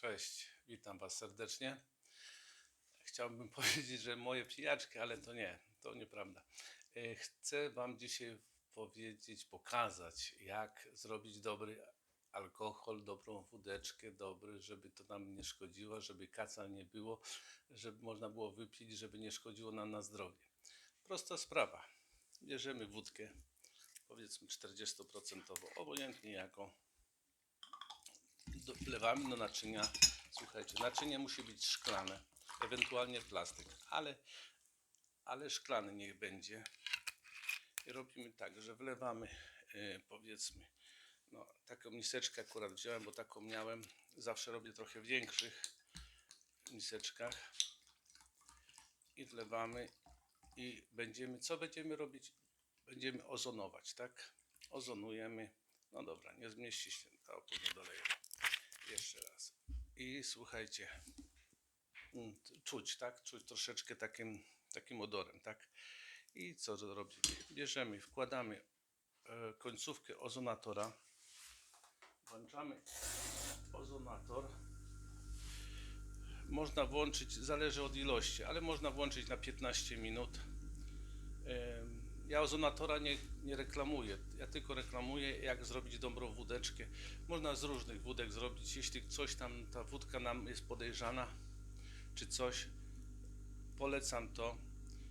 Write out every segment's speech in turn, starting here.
Cześć, witam Was serdecznie. Chciałbym powiedzieć, że moje pijaczki, ale to nie, to nieprawda. E, Chcę Wam dzisiaj powiedzieć, pokazać, jak zrobić dobry alkohol, dobrą wódeczkę, dobry, żeby to nam nie szkodziło, żeby kaca nie było, żeby można było wypić, żeby nie szkodziło nam na zdrowie. Prosta sprawa. Bierzemy wódkę, powiedzmy 40%, obojętnie jaką wlewamy do naczynia. Słuchajcie, naczynie musi być szklane, ewentualnie plastik, ale, ale szklany niech będzie. I robimy tak, że wlewamy, e, powiedzmy, no, taką miseczkę akurat wziąłem, bo taką miałem. Zawsze robię trochę większych miseczkach. I wlewamy i będziemy, co będziemy robić? Będziemy ozonować, tak? Ozonujemy. No dobra, nie zmieści się, to później dolejemy. Jeszcze raz. I słuchajcie, mm, czuć, tak? Czuć troszeczkę takim, takim odorem, tak? I co robimy? Bierzemy, wkładamy e, końcówkę ozonatora, włączamy ozonator. Można włączyć, zależy od ilości, ale można włączyć na 15 minut. Ja ozonatora nie, nie reklamuję, ja tylko reklamuję jak zrobić dobrą wódeczkę. Można z różnych wódek zrobić, jeśli coś tam, ta wódka nam jest podejrzana, czy coś, polecam to.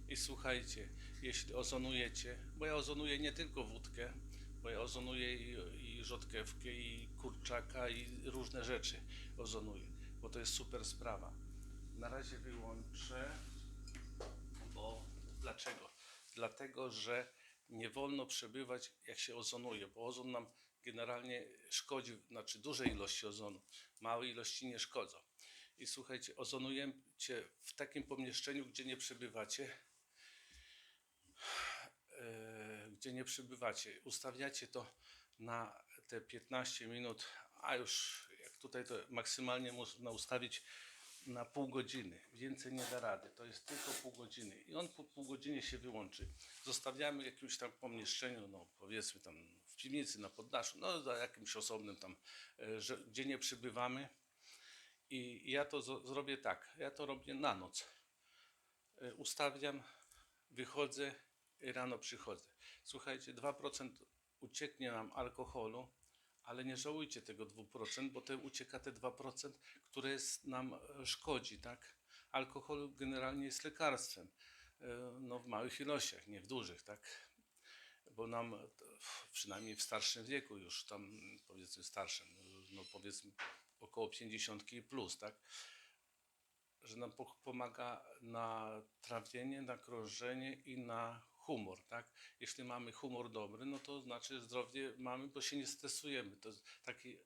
I słuchajcie, jeśli ozonujecie, bo ja ozonuję nie tylko wódkę, bo ja ozonuję i, i rzodkiewkę, i kurczaka, i różne rzeczy ozonuję, bo to jest super sprawa. Na razie wyłączę, bo dlaczego? Dlatego, że nie wolno przebywać jak się ozonuje, bo ozon nam generalnie szkodzi, znaczy duże ilości ozonu, małe ilości nie szkodzą. I słuchajcie, ozonujecie w takim pomieszczeniu, gdzie nie przebywacie, e, gdzie nie przebywacie. Ustawiacie to na te 15 minut, a już jak tutaj to maksymalnie można ustawić na pół godziny. Więcej nie da rady. To jest tylko pół godziny. I on po pół godzinie się wyłączy. Zostawiamy w jakimś tam pomieszczeniu, no powiedzmy tam w piwnicy, na poddaszu, no za jakimś osobnym tam, e, że, gdzie nie przybywamy. I ja to zrobię tak. Ja to robię na noc. E, Ustawiam, wychodzę rano przychodzę. Słuchajcie, 2% ucieknie nam alkoholu, ale nie żałujcie tego 2%, bo to ucieka te 2%, które jest, nam e, szkodzi, tak? Alkohol generalnie jest lekarstwem, e, no w małych ilościach, nie w dużych, tak? Bo nam, e, przynajmniej w starszym wieku już tam, powiedzmy starszym, no powiedzmy około 50 i plus, tak? Że nam po- pomaga na trawienie, na krążenie i na humor, tak? Jeśli mamy humor dobry, no to znaczy zdrowie mamy, bo się nie stresujemy. To taki,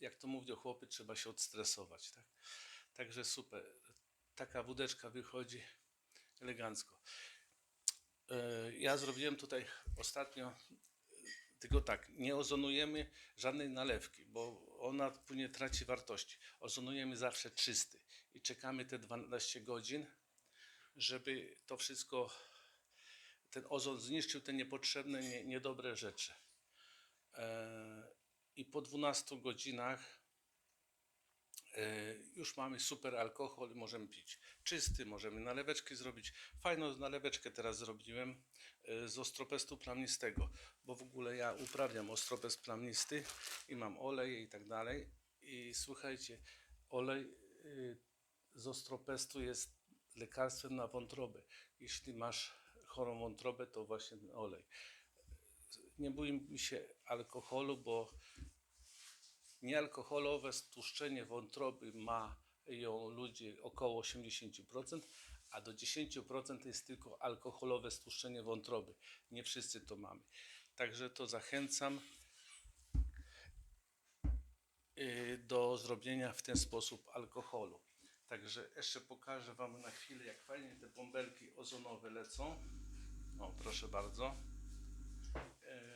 jak to mówią chłopy, trzeba się odstresować, tak? Także super. Taka wódeczka wychodzi elegancko. E, Ja zrobiłem tutaj ostatnio, tylko tak, nie ozonujemy żadnej nalewki, bo ona później traci wartości. Ozonujemy zawsze czysty i czekamy te 12 godzin, żeby to wszystko, ten ozon zniszczył te niepotrzebne, nie, niedobre rzeczy. E, I po 12 godzinach e, już mamy super alkohol możemy pić. Czysty, możemy naleweczki zrobić. Fajną naleweczkę teraz zrobiłem e, z ostropestu plamnistego, bo w ogóle ja uprawiam ostropest plamnisty i mam olej i tak dalej. I słuchajcie, olej z ostropestu jest lekarstwem na wątrobę. Jeśli masz chorą wątrobę, to właśnie ten olej. Nie bójmy się alkoholu, bo Niealkoholowe stłuszczenie wątroby mają ludzie około 80%, a do 10% jest tylko alkoholowe stłuszczenie wątroby. Nie wszyscy to mamy. Także to zachęcam y, do zrobienia w ten sposób alkoholu. Także jeszcze pokażę Wam na chwilę, jak fajnie te bąbelki ozonowe lecą. O, proszę bardzo. E,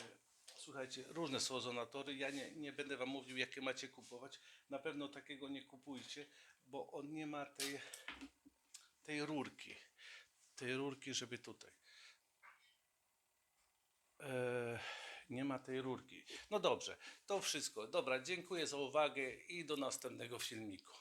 Słuchajcie, różne są ozonatory. Ja nie, nie będę Wam mówił, jakie macie kupować. Na pewno takiego nie kupujcie, bo on nie ma tej, tej rurki. Tej rurki, żeby tutaj. E, nie ma tej rurki. No dobrze, to wszystko. Dobra, dziękuję za uwagę i do następnego filmiku.